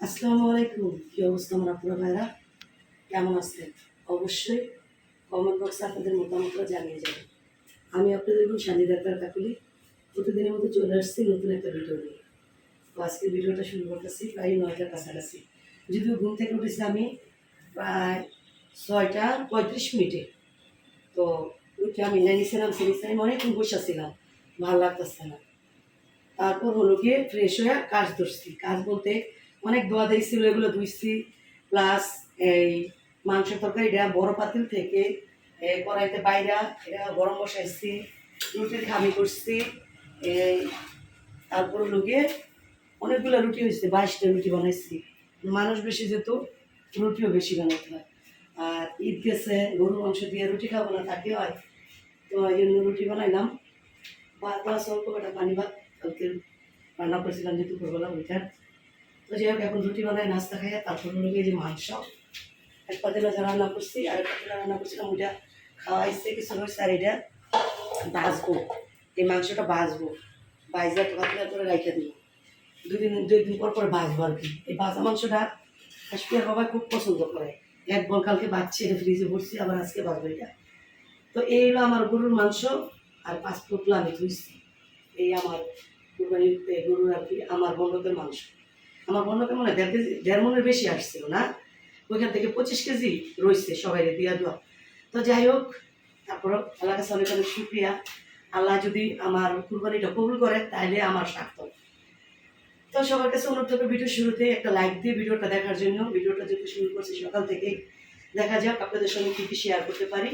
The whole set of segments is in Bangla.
আসসালামু আলাইকুম। কি অবস্থা আমার আপনার ভাইরা? কেমন আছেন? অবশ্যই কমেন্ট বক্সে আপনাদের মতামতটা জানিয়ে যাবেন। আমি আপনাদের শানি ডাক্তার কাকুলি প্রতিদিনের মতো চলে আসছি নতুন একটা ভিডিও নিয়ে। তো আজকে ভিডিওটা শুরু করতেছি প্রায় নয়টার কাছাকাছি। যদিও ঘুম থেকে উঠেছি আমি প্রায় ছয়টা পঁয়ত্রিশ মিনিটে। তো উঠে আমি সিরিজ আমি অনেকক্ষণ বসেছিলাম ভালো লাগতেছে না। তারপর হলো গিয়ে ফ্রেশ হয়ে কাজ ধরছি। কাজ বলতে অনেক দোয়া দেই ছিল, এগুলো ধুইছি। প্লাস এই মাংসের তরকারিটা বড় পাতিল থেকে কড়াইতে বাইরা, এটা গরম বসাইছি রুটির খামি করছি এই তারপর গিয়ে অনেকগুলো রুটি হয়েছে, বাইশটা রুটি বানাইছি। মানুষ বেশি যেত রুটিও বেশি বানাতে হয়। আর ঈদ গেছে গরু মাংস দিয়ে রুটি খাব না, তাকে হয়। তো এই জন্য রুটি বানাইলাম। প্লাস অল্প কটা পানি ভাত, কালকে রান্না করেছিলাম যে দুপুরবেলা ওইটার তো যাই হোক, এখন রুটি বানাই নাস্তা খাই তারপর হলো গিয়ে যে মাংস। এক পাতিলা যা রান্না করছি, আর এক পাতিলা রান্না করছিলাম ওইটা খাওয়াইছে কিছু হয়েছে আর এটা ভাজবো। এই মাংসটা ভাজবো। বাইজা পাতলা করে রাইখে দিব। দুদিন, দুই দিন পর পর ভাজবো আর কি। এই ভাজা মাংসটা কাশ্মীর বাবা খুব পছন্দ করে। এক বল কালকে বাচ্চি এটা ফ্রিজে ভরছি, আবার আজকে ভাজবো এটা। তো এই হলো আমার গরুর মাংস, আর পাঁচ ফুটলা আমি ধুইছি। এই আমার কুরবানির গরুর আর কি, আমার বন্ধকের মাংস। আমার বন্ধকের মনে দেড় কেজি, দেড় মনের বেশি আসছিল, না? ওইখান থেকে পঁচিশ কেজি রয়েছে সবাই দিয়া দেওয়া তো যাই হোক তারপর আল্লাহ কাছে অনেক অনেক শুক্রিয়া। আল্লাহ যদি আমার কুরবানিটা কবুল করে, তাহলে আমার সার্থক। তো সবার কাছে অনুরোধ করব ভিডিও শুরুতে একটা লাইক দিয়ে ভিডিওটা দেখার জন্য। ভিডিওটা যেহেতু শুরু করছি সকাল থেকে, দেখা যাক আপনাদের সঙ্গে কী কী শেয়ার করতে পারি।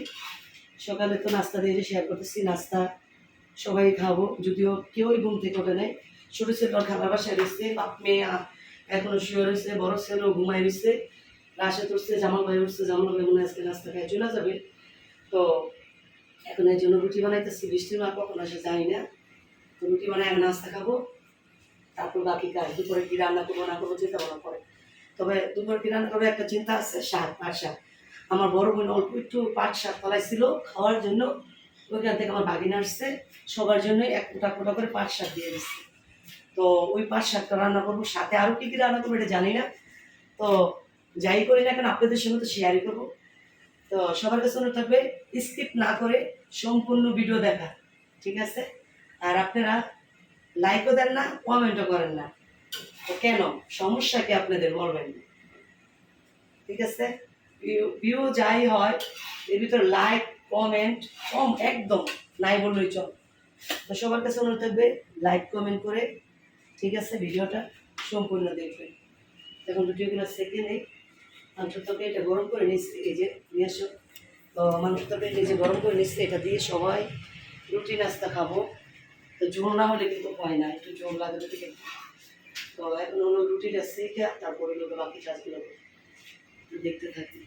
সকালে তো নাস্তা দিয়ে শেয়ার করতেছি, নাস্তা সবাই খাব, যদিও কেউই ঘুম থেকে ওঠে নাই। ছোটো ওর খাবার বাসায় রয়েছে বাপ, মেয়ে এখনও শুয়ে রয়েছে বড় ছেলেও ঘুমায় রয়েছে। রাশে উঠছে জামাল ভাই উঠছে জামাল ভাই মনে আজকে নাস্তা খাই চলে যাবে। তো এখন এই জন্য রুটি বানাইতেছি বৃষ্টির মা কখন আসে জানি না। তো রুটি বানাই আমি নাস্তা খাব। তারপর বাকি কাজ, দুপুরে কি রান্না করব, না করব, চিন্তা ভাবনা করে। তবে দুপুরে কি রান্না করব, একটা চিন্তা আছে, শাক, পাট শাক। আমার বড় বোন অল্প একটু পাট শাক ফলাইছিল খাওয়ার জন্য। ওইখান থেকে আমার বাগিনা আসছে, সবার জন্যই এক কোটা কোটা করে পাট শাক দিয়ে দিচ্ছে। তো ওই পাঁচ শাকটা রান্না করব, সাথে আরও কী কী রান্না করব এটা জানি না। তো যাই করি না কেন, আপনাদের সঙ্গে তো শেয়ারই করব। তো সবার কাছে অনুরোধ থাকবে স্কিপ না করে সম্পূর্ণ ভিডিও দেখা, ঠিক আছে? আর আপনারা লাইকও দেন না কমেন্টও করেন না। তো কেন? সমস্যা কি আপনাদের বলবেন? ঠিক আছে? ভিউ যাই হয়, এর ভিতর লাইক কমেন্ট কম, একদম, নাই বললেই চল। তো সবার কাছে অনুরোধ থাকবে লাইক কমেন্ট করে ঠিক আছে, ভিডিওটা সম্পূর্ণ দেখবেন। এখন ভিডিওগুলো সেকে নেই। মাংস তরকারি এটা গরম করে নিচ্ছি এই যে নিয়ে এসো। তো মাংস তরকারি এই যে গরম করে নিচ্ছি এটা দিয়ে সবাই রুটি নাস্তা খাব। তো ঝোল না হলে কিন্তু হয় না, একটু ঝোল লাগে রুটি তো এখন হলো রুটিটা সেকে, তারপরে হলো বাকি কাজগুলো দেখতে থাকি।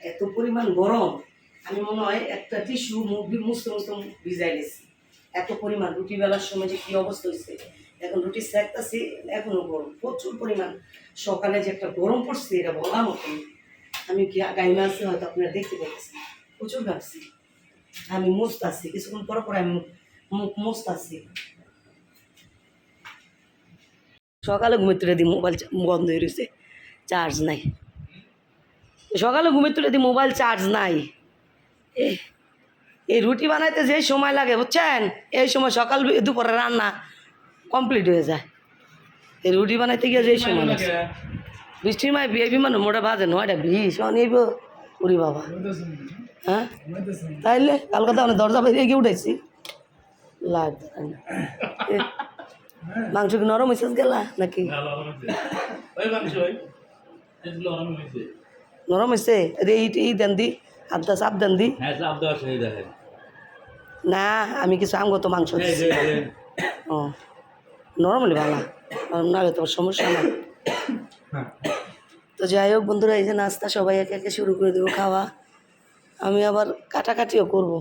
এত পরিমাণ গরম, আমি মনে হয় একটা টিস্যু মুখ মুছতে মুছতে ভিজাই গেছি। এত পরিমাণ রুটি বেলার সময় যে কী অবস্থা হয়েছে এখন রুটি সেকতেছি, এখনও গরম, প্রচুর পরিমাণ। সকালে যে একটা গরম পড়ছে, এটা বলা মতন। আমি কি গাইমে আছে হয়তো আপনারা দেখতে পাচ্ছি প্রচুর ভাবছি। আমি মুছতাছি, কিছুক্ষণ পর পরে আমি মুখ মুছতাছি। সকালে ঘুমিয়ে তুলে দিই মোবাইল বন্ধ হয়ে রয়েছে চার্জ নাই। সকালে ঘুমিয়ে তুলে দিই মোবাইল চার্জ নাই। এ এই রুটি বানাইতে যে সময় লাগে বুঝছেন? এই সময় সকাল দুপুরে রান্না কমপ্লিট হয়ে যায়। এই রুটি বানাইতে গিয়ে যে সময় লাগে। বৃষ্টির মায় বিয়ে বিমান মোটা বাজে নয়টা বিষ অনেক উড়ি বাবা। হ্যাঁ? তাইলে কালকাতা অনেক দরজা বাইরে গিয়ে উঠেছি মাংস কি নরম হয়েছে গেলা নাকি? ওই মাংস ওই। এগুলো অনেক হয়েছে নরম হয়েছে এই এই দেন দি আবদা সাপ দেন দি। হ্যাঁ চাপ দেওয়ার সেই দেখেন। না আমি কিছু আমগত মাংস ও নরম হলে ভালো নরম না হলে তোমার সমস্যা না তো যাই হোক বন্ধুরা এই যে নাস্তা সবাই একে একে শুরু করে দেবো খাওয়া। আমি আবার কাটাকাটিও করব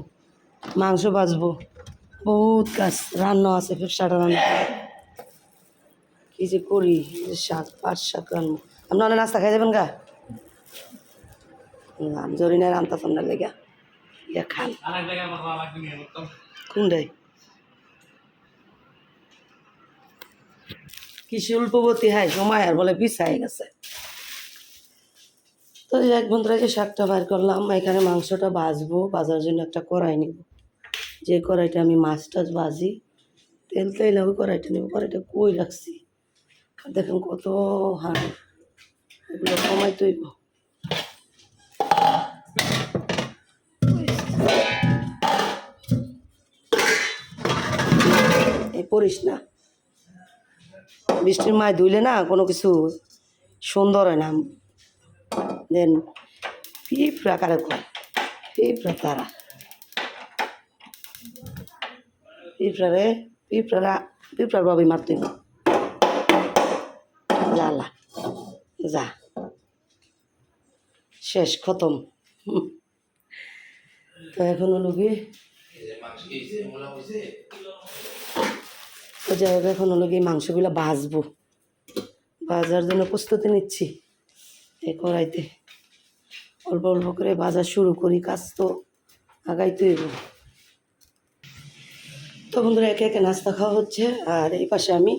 মাংস ভাজবো। বহুত কাজ রান্না আছে ফেপসাটা রান্না। কি যে করি শাক পাঁচ শাক রান্না। আপনারা নাস্তা খাই যাবেন গা? আমি জরি না রান্তা না লেগা। ইয়া খান কোনটাই কি শিল্পবতী হয় সময় আর বলে পিছাই গেছে। তো এক বন্ধুরা যে শাকটা বার করলাম এখানে মাংসটা ভাজবো ভাজার জন্য একটা কড়াই নিব। যে কড়াইটা আমি মাছ টাছ ভাজি তেল তেল ওই কড়াইটা নেব। কড়াইটা কই রাখছি? দেখুন কত হাড়। এগুলো কমাই তৈব পড়িস না। বৃষ্টির মায় ধুইলে না কোনো কিছু সুন্দর হয় না। দেন পিঁপড়া কারে কয়? পিঁপড়া তারা। পিঁপড়ারে পিঁপড়ারা পিঁপড়ার বাবি মারতে যা লা, যা। শেষ খতম। তো এখন হলো তো এখন হলো গিয়ে মাংসগুলো ভাজবো। ভাজার জন্য প্রস্তুতি নিচ্ছি এই কড়াইতে। অল্প অল্প করে ভাজা শুরু করি, কাজ তো আগাইতে হইব। তো বন্ধুরা, একে একে নাস্তা খাওয়া হচ্ছে, আর এই পাশে আমি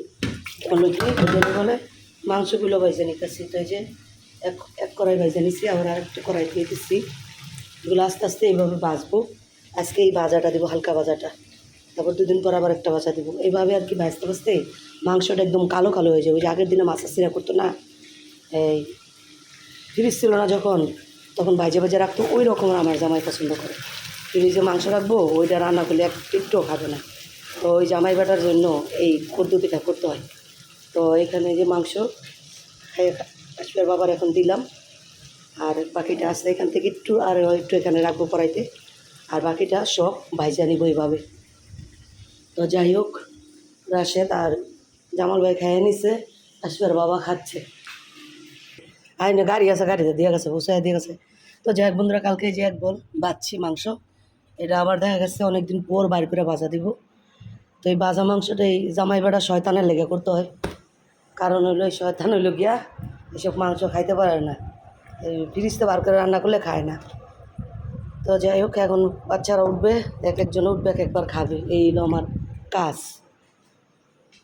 হোটেলে বলে মাংসগুলো ভাইজে নিতেছি। তো এই যে এক এক কড়াই ভাইজে নিচ্ছি আবার আর একটু কড়াই দিয়ে দিচ্ছি এগুলো আস্তে আস্তে এইভাবে ভাজবো। আজকে এই ভাজাটা দেবো, হালকা ভাজাটা। তারপর দুদিন পর আবার একটা ভাজা দেবো। এইভাবে আর কি ভাজতে ভাজতে মাংসটা একদম কালো কালো হয়ে যাবে ওই যে আগের দিনে মাছা সিরা করতো না? এই ফ্রিজ ছিল না যখন, তখন ভাজে ভাজে রাখতো। ওই রকম আমার জামাই পছন্দ করে। ফ্রিজে মাংস রাখব, ওইটা রান্না করলে এক একটুও খাবে না। তো ওই জামাই বাটার জন্য এই পদ্ধতিটা করতে হয়। তো এখানে যে মাংস বাবার এখন দিলাম। আর বাকিটা আসতে এখান থেকে একটু, আর একটু এখানে রাখব কড়াইতে। আর বাকিটা সব ভাইজা নিব এইভাবে। তো যাই হোক, রাশেদ আর জামাল ভাই খাইয়ে নিছে আসবার বাবা খাচ্ছে। আই না, গাড়ি আছে, গাড়িতে দিয়ে গেছে বসে দিয়ে গেছে। তো যাই হোক বন্ধুরা, কালকে যে এক বল বাচ্ছি মাংস, এটা আবার দেখা গেছে, অনেকদিন পর বাইর করে বাজা দিব। তো এই বাজা মাংসটা এই জামাই বেড়া শয়তানের লেগে করতে হয়। কারণ হলো এই শয়তান হইল গিয়া এসব মাংস খাইতে পারে না। এই ফ্রিজতে বার করে রান্না করলে খায় না। তো যাই হোক, এখন বাচ্চারা উঠবে, এক একজন উঠবে, এক একবার খাবে। এই হলো আমার কাজ।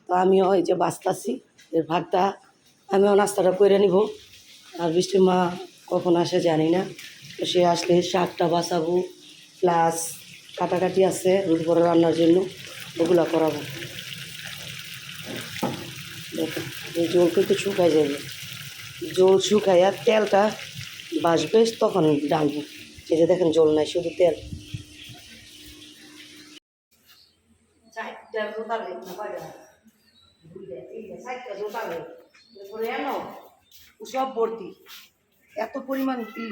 তো আমিও এই যে বাঁচতাছি, এর ভাগটা আমিও নাস্তাটা করে নিব। আর বৃষ্টির মা কখন আসে জানি না। তো সে আসলে শাকটা বাঁচাবো, প্লাস কাটাকাটি আছে দুপুরে রান্নার জন্য, ওগুলো করাবো। এই জল কিন্তু শুকাই যাবে। জল শুকাইয়া তেলটা বাসবে তখন ডালবো। এই যে দেখেন, জল নাই, শুধু তেল। চারটা জোতা নেই এরপরে এনো, সব ভর্তি। এত পরিমাণ কি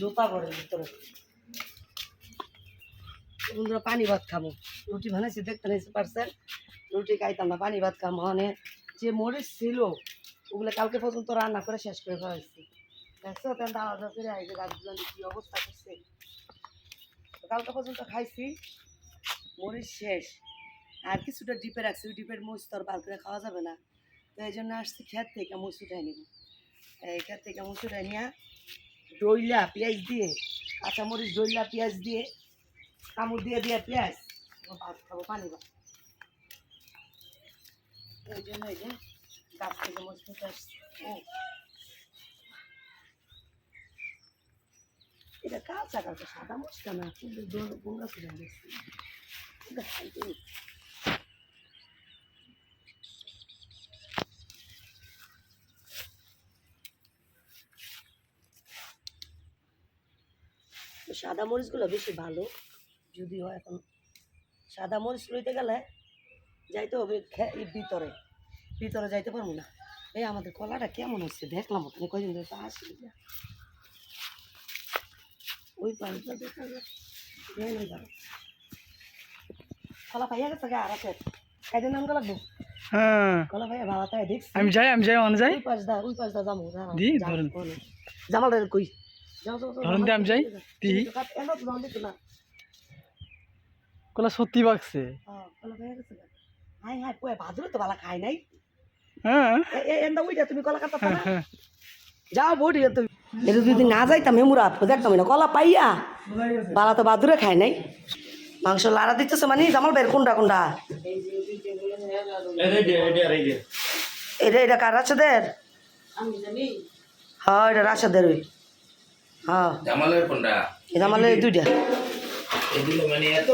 জোতা করে ভিতরে। বন্ধুরা, পানি ভাত খাব। রুটি বানাইছি, দেখতে নিয়েছি পারছেন রুটি খাইতাম না, পানি ভাত খাব। মানে যে মরিচ ছিল, ওগুলো কালকে পর্যন্ত রান্না করে শেষ করে ফেলাইছি দেখছ, তেন দাওয়া দাওয়া করে আইসে গাছগুলো কি অবস্থা করছে। কালকে পর্যন্ত খাইছি মরিচ শেষ। আর কিছুটা ডিপে রাখছি, ওই ডিপের মরিচ তো আর বার করে খাওয়া যাবে না। তো এই জন্য আসছি খেত থেকে মরিচ উঠাই নিব। এই খেত থেকে মরিচ উঠাই নিয়ে ডইলা পেঁয়াজ দিয়ে কাঁচা মরিচ ডইলা পেঁয়াজ দিয়ে, কামড় দিয়ে দিয়ে পেঁয়াজ ভাত খাব, পানি ভাত এই জন্য এই যে গাছ থেকে ও। এটা কাঁচা কাঁচা, সাদা মরিচটা না কিন্তু দেখছি সাদা মরিচগুলো বেশি ভালো যদিও এখন। সাদা মরিচ লইতে গেলে যাইতে হবে ভিতরে। ভিতরে যাইতে পারব না। এই আমাদের কলাটা কেমন হচ্ছে দেখলাম ওখানে কয়দিন ধরে তা আসলি না। ওই পানিটা দেখা যায়। কলা পাইয়া গেছে গা আর আছে কাইদের নাম লাগবো? হ্যাঁ। আমি যাই আমি যাই অন যাই। ওই পাশ দা ওই পাশ দা যাও, জামাল কই? ধরেন যাই, তো জামাল দিতো না? কলা সত্যি বাগছে। হ্যাঁ, পাইয়া হাই হাই কই ভাদুরে তো ভালো খাই নাই। হ্যাঁ। এন্দা তুমি কলা কাটতা হ্যাঁ হ্যাঁ। যাও বডি তুমি। এটা যদি না যাইতাম হেমুরা দেখতাম না? কলা পাইয়া। বালা তো বাদুরে খায় নাই। মাংস লাড়া দিতেছে মানে জামাল বের কোনটা কোনটা। এটা এটা কার রাশেদের? হ্যাঁ এটা রাশেদের ওই। হ্যাঁ। জামালের কোনটা? এটা দুইটা। এগুলো মানে এত?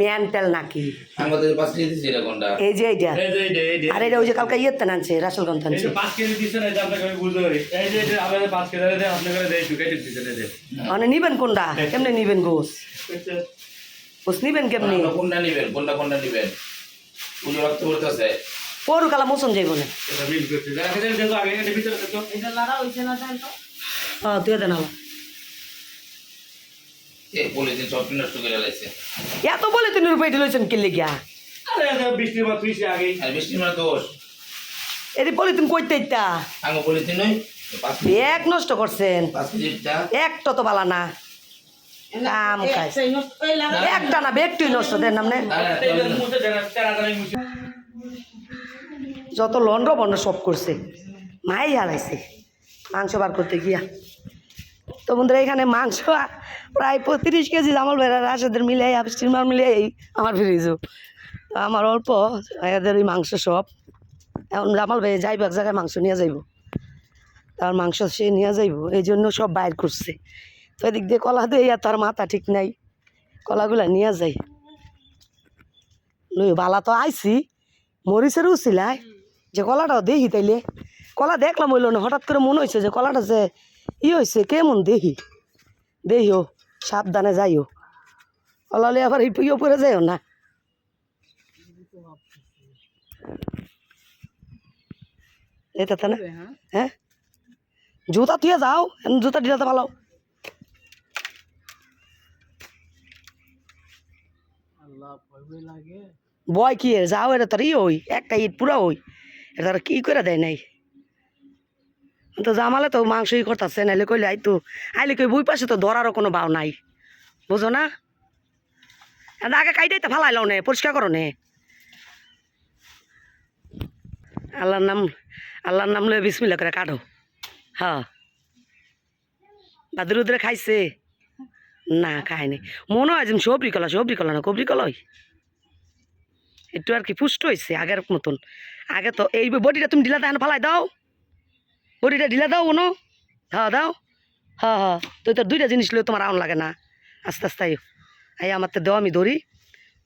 মেন্টাল নাকি? আমাদের পাশে দিয়েছি এটা কোনটা? এই যে এইটা। এই যে এই যে, এই যে। আর এটা ওই যে কালকে ইয়েতে আনছে রাসেলগঞ্জ এই আনছে পাঁচ কেজি দিচ্ছে না আপনাকে আমি বুঝতে পারি। এই যে আমাদের পাঁচ কেজি দেয় আপনাকে দেয় ঢুকে দিচ্ছে এই মানে নিবেন কোনটা? কেমনে নিবেন গোস? গোস নিবেন কেমনি? আপনারা কোনটা নিবেন? কোনটা কোনটা নিবেন? পুজো রক্ত করতেছে পরু কালা মোসন যাইব না মিল করছে যারা দেখো আগে ভিতরে দেখো। এটা লাড়া হয়েছে না জান তো হ্যাঁ তুই দেন আমার এত বলে তিনি রূপে এটি লইছেন কিনলে গিয়া? আরে এটা বৃষ্টির মাত্র আগে বৃষ্টির মাত্র দোষ। এটি পলিথিন কইতে ইত্যা পলিথিন এক নষ্ট করছেন। একটা। তো বালা না। কাম নষ্ট এই লাড়া একটা না বেগটুই নষ্ট দেন নামনে যত লন্ড্র বন্ড সব করছে মাই হারাইছে। মাংস বার করতে গিয়া। তো বন্ধুরা, এখানে মাংস প্রায় পঁয়ত্রিশ কেজি জামাল ভাইরা রাশেদের মিলে স্টিমার মিলে আমার ফ্রিজও। আমার অল্প, এদের ওই মাংস সব। এখন জামাল ভাই যাইব, এক জায়গায় মাংস নিয়ে যাইব। তার মাংস সে নিয়ে যাইব, এই জন্য সব বাইর করছে। তো এদিক দিয়ে কলা দিয়ে আর তার মাথা ঠিক নাই। কলাগুলা নিয়ে যাই। লই বালা তো আইছি, মরিচের উচিলাই যে কলাটাও দেখি তাইলে। কলা দেখলাম হইল না, হঠাৎ করে মনে হয়েছে যে কলাটা যে ই হয়েছে কেমন দেখি দেহিও সাবধানে যাইও কলা লিয়ে আবার ইয়ে করে যাইও না। এটা তো না? হ্যাঁ জুতা তুই যাও এখন জুতা দিলে তো ভালো আল্লাহ ভয় ভয় লাগে। বয় কি এর যাও এটা তোর ই ওই একটা ইট পুরা ওই এটা তারা কি করে দেয় নাই? তো জামালে তো মাংস ই করতেছে, নাইলে কইলে আই তো, আইলে কই বই পাশে তো ধরারও কোনো বাও নাই। বুঝো না? আগে কাইটাই তো ফালাইলাও নে, পরিষ্কার করো নে। আল্লাহর নাম আল্লাহর নাম লয়ে বিসমিল্লা করে কাটো। হ্যাঁ। বাদুরুদরে খাইছে? না, খায়নি। মনে হয় যে সবরি কলা সবরি কলা না কবরি কলাই। একটু আর কি পুষ্ট হয়েছে আগের মতন। আগে তো এই বডিটা তুমি ঢিলা দেখানো ফালাই দাও। বডিটা ঢিলা দাও কোনো হ্যাঁ দাও। হ্যাঁ হ্যাঁ তো তোর দুইটা জিনিস লই তোমার আউন লাগে না। আস্তে আস্তে আইও। আই আমার তো দেও, আমি ধরি।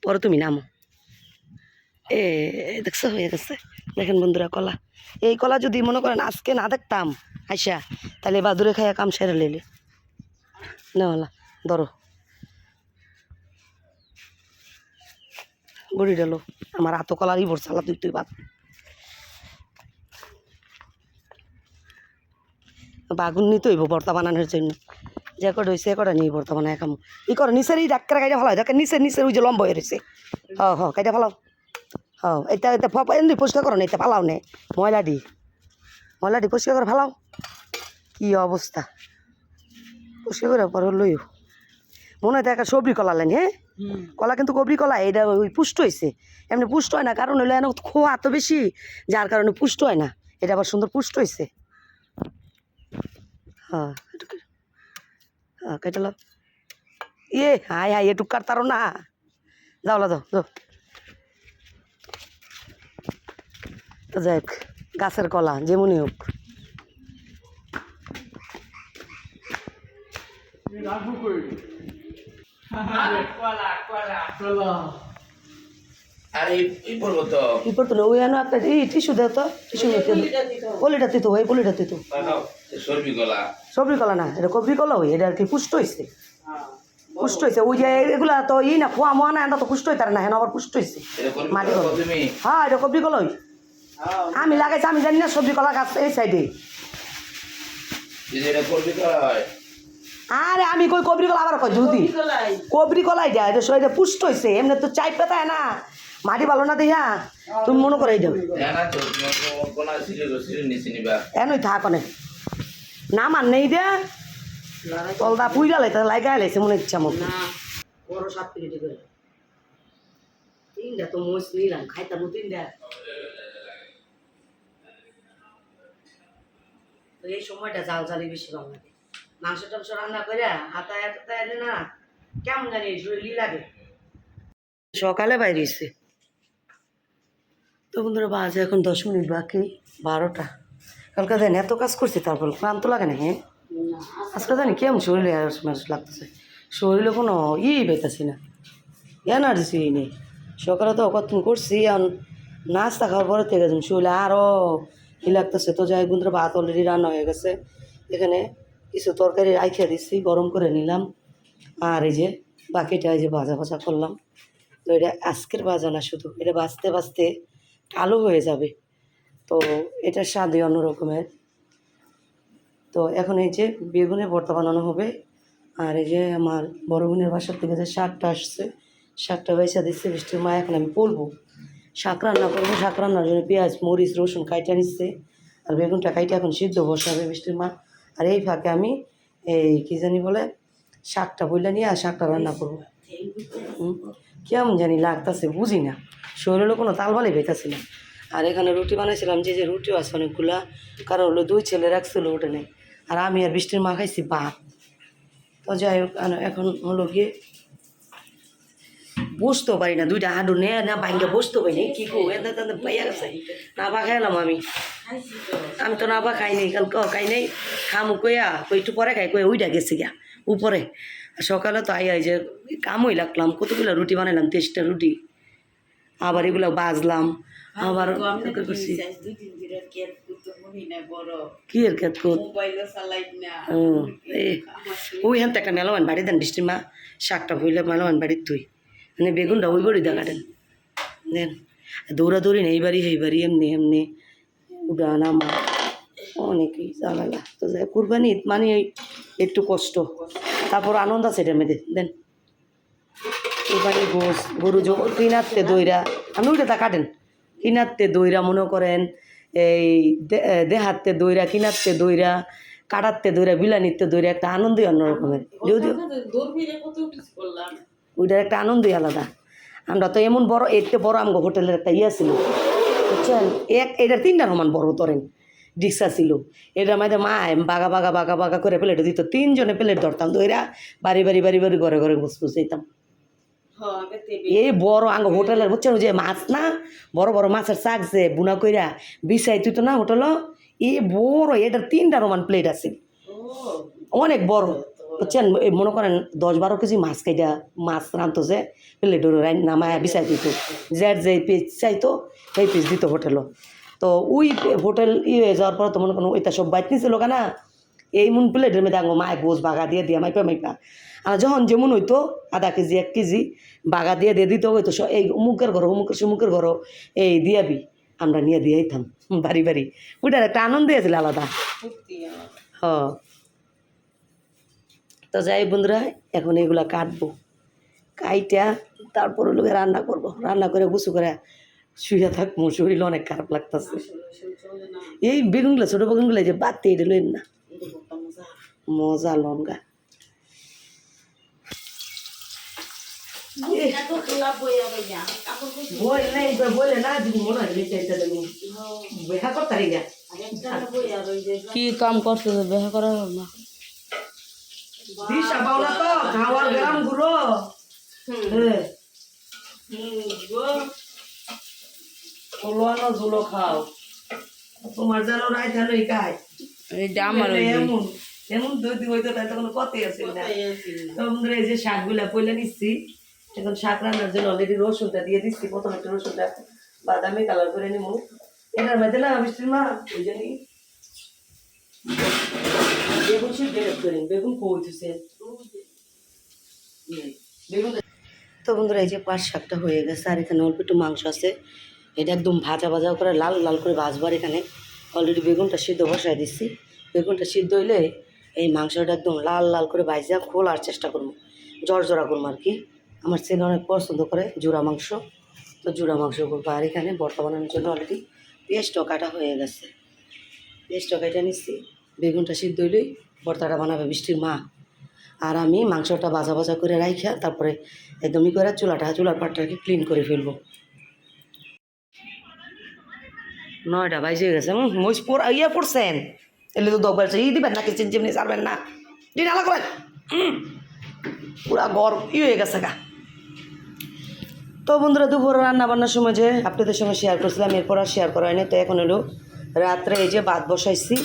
পরে তুমি নামো। এ দেখছ, হয়ে গেছে। দেখেন বন্ধুরা, কলা। এই কলা যদি মনে করেন আজকে না দেখতাম, আইসা, তাহলে বাদুরে খাইয়া কাম সেরে লেলে না ধরো। বড়ি ডালো আমার হাতো কলারই ভরছে আলা তুই তুই বাদ। বাগুন নিতে হইব ভর্তা বানানোর জন্য। যে কটা হয়েছে এ কটা নিয়ে ভর্তা বানায় খামো ই করো নিচের এই ডাক্তার কাইটা ভালো দেখে নিচের নিচের ওই যে লম্বা হয়ে রয়েছে হ হ কাইটা ফালাও। হ এটা এটা ফপা এমনি পরিষ্কার করো না এটা ফালাও নে। ময়লা দি। ময়লা দি পরিষ্কার করে ফালাও। কি অবস্থা? পরিষ্কার করে পরে লইও। মনে হয় একটা সবরি কলা লেন হ্যাঁ? কলা কিন্তু কবরি কলা এটা ওই পুষ্ট হয়েছে এমনি পুষ্ট হয় না কারণ হলো এনে খোয়া এত বেশি যার কারণে পুষ্ট হয় না। এটা আবার সুন্দর পুষ্ট হয়েছে হ্যাঁ হ্যাঁ কেটে লাও। ইয়ে হাই হাই এটুক কাটতারো না। যাও লা যাও যাও। তো যাই হোক, গাছের কলা যেমনই হোক। আর এই পড়ব তো। কি করতো না ওই এনে একটা এই টিস্যু দেও তো টিস্যু পলিটা তুই তো ওই পলিটা তুই সবরি কলা। না এটা কবরি কলা ওই এটা আর কি পুষ্ট হয়েছে পুষ্ট হয়েছে ওই যে এগুলা তো ই না খোয়া মোয়া না এটা তো পুষ্ট হইতার না হেন আবার পুষ্ট হয়েছে মাটি কলা। হ্যাঁ এটা কবরি কলা ওই। আমি লাগাইছি আমি জানি না সবজি কলা গাছ এই সাইডে। হয়। আরে আমি কই কবরি কলা আবার কই যদি? গলাই কবরি কলাই দেয় এটা শরীরে পুষ্ট হয়েছে এমনি তো চাই পাতায় না। মাটি ভালো না দিয়া তুমি মনে করে এই নিচে এনই থাক অনেক। না মান নেই দে। তলদা পুইরা লাইতে লাইগা লাইছে, মনে ইচ্ছা মতো বড় সাত প্লেটে করে তিনটা নিলাম, খাইতাম তিনটা তো এই সময়টা জাল জালি বেশি ভালো লাগে। মাংস টাংস রান্না করে হাতা হাতা এলে না, কেমন জানি শরীরই লাগে। সকালে বাইরেছে তো বন্ধুরা, বাজে এখন দশ মিনিট বাকি, বারোটা। কালকে দেন এত কাজ করছি, তারপর ক্লান্ত লাগে না হ্যাঁ আজকে জানি কেমন শরীরে মানুষ লাগতেছে। শরীরে কোনো ই পেতেছি না। এনার্জি নেই। সকালে তো কত করছি আর নাস্তা খাওয়ার পরে থেকে যাম শরীরে আরও ই লাগতেছে। তো যাই বন্ধুরা, ভাত অলরেডি রান্না হয়ে গেছে। এখানে কিছু তরকারি রাইখে দিচ্ছি গরম করে নিলাম। আর এই যে বাকিটা এই যে ভাজা ভাজা করলাম। তো এটা আজকের ভাজা না শুধু, এটা বাঁচতে বাঁচতে কালো হয়ে যাবে। তো এটা স্বাদই অন্য রকমের। তো এখন এই যে বেগুনে ভর্তা বানানো হবে। আর এই যে আমার বড় বোনের বাসার থেকে যে শাকটা আসছে, শাকটা বেচা দিচ্ছে, বৃষ্টির মা এখন আমি বলব শাক রান্না করব, শাক রান্নার জন্য পেঁয়াজ, মরিচ, রসুন কাইটা নিচ্ছে। আর বেগুনটা কাইটা এখন সিদ্ধ বসাবে বৃষ্টির মা আর এই ফাঁকে আমি এই কী জানি বলে, শাকটা বইলে নিয়ে আর শাকটা রান্না করব। কেমন জানি লাগতেছে বুঝি না শরীরে কোনো তাল ভালো পেতেছি না। আর এখানে রুটি বানাইছিলাম, যে যে রুটিও আছে অনেকগুলা। কারণ হলো দুই ছেলে রাখছিল ওটা নেই। আর আমি আর বৃষ্টির মা খাইছি ভাত। তো যাই হোক এখন হলো গিয়ে বসতেও পারি না, দুইটা হাঁটু নে না বাইঙ্গা বসতেও পারি না, কী করব পাইয়া গেছে। না বা খাইলাম আমি। আমি তো না বা খাই নাই, কালকে খাই নাই। খামু কইয়া, কই একটু পরে খাই, কই ওইটা গেছি গিয়া, উপরে। সকালে তো আই আই যে কামই লাগলাম, কতগুলো রুটি বানাইলাম, তেইশটা রুটি। আবার এগুলো বাজলাম। আবার করছি কি মোবাইলও চালাই না। ও ওই হান একটা মেলামান বাড়ি দেন বৃষ্টির মা শাকটা হইলে মেলামান বাড়ির তুই। মানে বেগুনটা ওই বড়ি দেখা দেন। দেন দৌড়াদৌড়ি নেই বাড়ি এই বাড়ি এমনি এমনি। উড়া নামা। অনেকই ঝামেলা। তো কুরবানি ঈদ মানে একটু কষ্ট। তারপর আনন্দ আছে এটার মধ্যে। দেন। কুরবানি গোস গরু কিনাতে দইরা। আমি উল্টে তা কাটেন। কিনাতে দইরা মনে করেন এই দেহাতে দইরা কিনাতে দইরা কাটাতে দইরা বিলানিতে দইরা একটা আনন্দই অন্যরকমের। যদিও ওইটার একটা আনন্দই আলাদা। আমরা তো এমন বড় এতে বড় আমগো হোটেলের একটা ইয়ে ছিল। বুঝছেন? এক এটার তিনটা সমান বড় তরেন ডিক্সা ছিল। এটার মধ্যে মা বাগা বাগা বাগা বাগা করে প্লেট দিত। তিনজনে প্লেট ধরতাম তো এরা বাড়ি বাড়ি বাড়ি বাড়ি ঘরে ঘরে বস বস যেতাম এই বড় আঙ্গ হোটেলের বুঝছেন যে মাছ না? বড় বড় মাছের শাক যে বুনা কইরা বিছাই তুই তো না হোটেল এই বড় এটার তিনটা রোমান প্লেট আছে। অনেক বড়। বুঝছেন? মনে করেন দশ বারো কেজি মাছ খাইটা মাছ রাঁধতো যে প্লেট নামায় বিছাই দিত। যার যে পিস চাইতো সেই পিস দিত হোটেলও। তো ওই হোটেল ই হয়ে যাওয়ার পর তো মনে করেন ওইটা সব বাইট নিছিল কেনা এই মুন প্লেটের মধ্যে আঙ্গো মায় গোস বাগা দিয়ে দিয়ে মাইপা মাইপা। আর যখন যেমন হইতো আধা কেজি এক কেজি বাগা দিয়ে দিয়ে দিতে হইতো এই অমুকের ঘর অমুকের সমুকের ঘর এই দিয়াবি আমরা নিয়ে দিয়ে আইতাম বাড়ি বাড়ি। ওইটার একটা আনন্দ আছে আলাদা। হ। তো যাই বন্ধুরা এখন এগুলা কাটবো। কাইটা তারপর লোকে রান্না করব। রান্না করে গুছু করে শুয়ে থাকব শরীর অনেক খারাপ লাগতেছে। না। এই বেগুনগুলো ছোটো বেগুনগুলো যে এটা লইন না। এটা করতাম মজা মনে হয় কি কাম করতে বেহা করা না? দিশা পাও না তো খাওয়ার গ্রাম হ্যাঁ। খাও। তোমার যেন রায় যেন এইটা আমার এমন এমন যদি হইতো তাই তখন না। বন্ধুরা এই যে শাকগুলা পয়লা নিচ্ছি এখন শাক রান্নার জন্য অলরেডি রসুনটা দিয়ে দিচ্ছি। প্রথমে একটু রসুনটা বাদামি কালার করে নিব এটার মধ্যে না বৃষ্টির মা ওই জানি বেগুন সিদ্ধ করেন বেগুন কইতেছে বেগুন তো বন্ধুরা এই যে পাঁচ শাকটা হয়ে গেছে আর এখানে অল্প একটু মাংস আছে। এটা একদম ভাজা ভাজা করে লাল লাল করে ভাজবার এখানে। অলরেডি বেগুনটা সিদ্ধ বসাই দিচ্ছি বেগুনটা সিদ্ধ হইলে এই মাংসটা একদম লাল লাল করে ভাজা খোলার চেষ্টা করব। জ্বর জড়জড়া করব আর কি। আমার ছেলে অনেক পছন্দ করে জোড়া মাংস। তো জোড়া মাংস করব। আর এখানে ভর্তা বানানোর জন্য অলরেডি পেঁয়াজটাও কাটা হয়ে গেছে। পেঁয়াজটা কেটে নিচ্ছি বেগুনটা সিদ্ধ হইলেই বর্তাটা বানাবে বৃষ্টির মা। আর আমি মাংসটা বাজা ভাজা করে রাইখা তারপরে একদমই করে চুলাটা, চুলার পাটটাকে ক্লিন করে ফেলব। নয়টা বাইজে গেছে। মহিষ পর ইয়ে পড়ছেন। এলে তো দশ ই দিবেন নাকি? চিন চিমনি ছাড়বেন না। দিন আলাদা করেন। পুরা গরম। ই হয়ে গেছে গা। তো বন্ধুরা, দুপুর রান্না বান্নার সময় যে আপনাদের সঙ্গে শেয়ার করছিলাম, এরপর আর শেয়ার করা হয়নি। তো এখন হলো রাত্রে এই যে ভাত বসাইছি।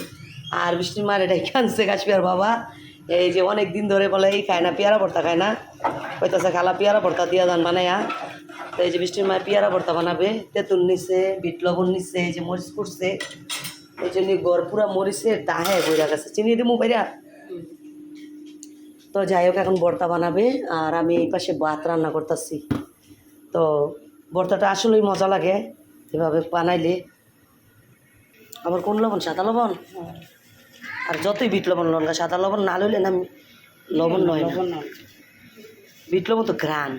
আর বৃষ্টির মার এটাই কানছে কাশ্মীর বাবা। এই যে অনেক দিন ধরে বলে, এই খায় না, পেয়ারা ভর্তা খায় না। কইতাছে, খালা, পেয়ারা ভর্তা দিয়া দান বানায়া। তো এই যে বৃষ্টির মায়ের পেয়ারা ভর্তা বানাবে তেঁতুল নিছে বিট লবণ নিছে এই যে মরিচ করছে এই জন্য গড় পুরা মরিচের দাহে বইরা গেছে। চিনি দিমু বাইরা তো যাই হোক এখন ভর্তা বানাবে আর আমি এই পাশে ভাত রান্না করতেছি। তো ভর্তাটা আসলেই মজা লাগে এভাবে বানাইলে। আবার কোন লবণ সাদা লবণ? আর যতই বিট লবণ লঙ্কা সাদা লবণ না লইলে না লবণ নয় না। বিট লবণ তো ঘ্রাণ।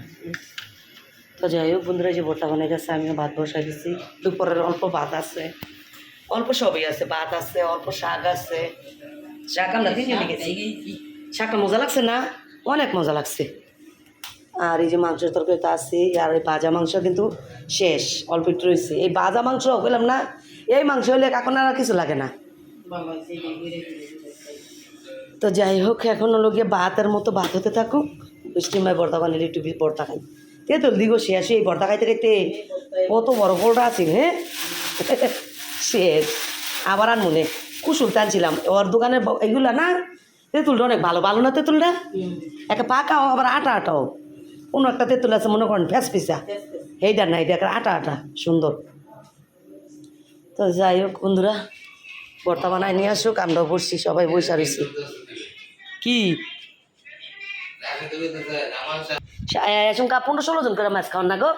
তো যাই হোক, বন্ধুরা যে ভর্তা বানাই গেছে আমিও ভাত বসাই দিচ্ছি দুপুরের অল্প ভাত আছে, অল্প সবই আছে, ভাত আছে, অল্প শাক আছে। শাক আমরা তিনজনে গেছি। শাকটা মজা লাগছে না? অনেক মজা লাগছে। আর এই যে মাংসের তো আছে, আর এই ভাজা মাংস কিন্তু শেষ, অল্প একটু রয়েছে। এই ভাজা মাংস, বললাম না, এই মাংস হলে এখন আর কিছু লাগে না। তো যাই হোক, এখন হলো গিয়ে ভাতের মতো ভাত হতে থাকুক। বৃষ্টিময় ভর্তা বানিয়ে একটু ভর্তা খাই। তেঁতুল দিগো শেষ এই ভর্তা খাইতে খাইতে কত বড় বড়টা আছে হ্যাঁ শেষ আবার আর মনে কুসুল টানছিলাম ওর দোকানের ব- এগুলা না, তেঁতুলটা অনেক ভালো। ভালো না তেঁতুলটা? একটা পাকাও আবার আটা, আটাও। কোনো একটা তেঁতুল আছে, মনে করেন, ফ্যাস পিসা এইটা না এটা একটা আটা আটা। সুন্দর। তো যাই হোক, বন্ধুরা, ভর্তা বানায় নিয়ে আসুক, আমরাও বসছি, সবাই বসে রয়েছি। কি? এসঙ্কা পনেরো ষোলো জন করে মাছ খাওয়ান না গো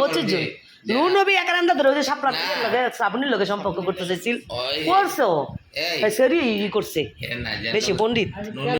পঁচিশ জন নুন নবী ধরে ওই যে সাপলা লগে শ্রাবণীর লগে সম্পর্ক করতে চাইছিল করছ সেরি ই করছে বেশি পণ্ডিত নুন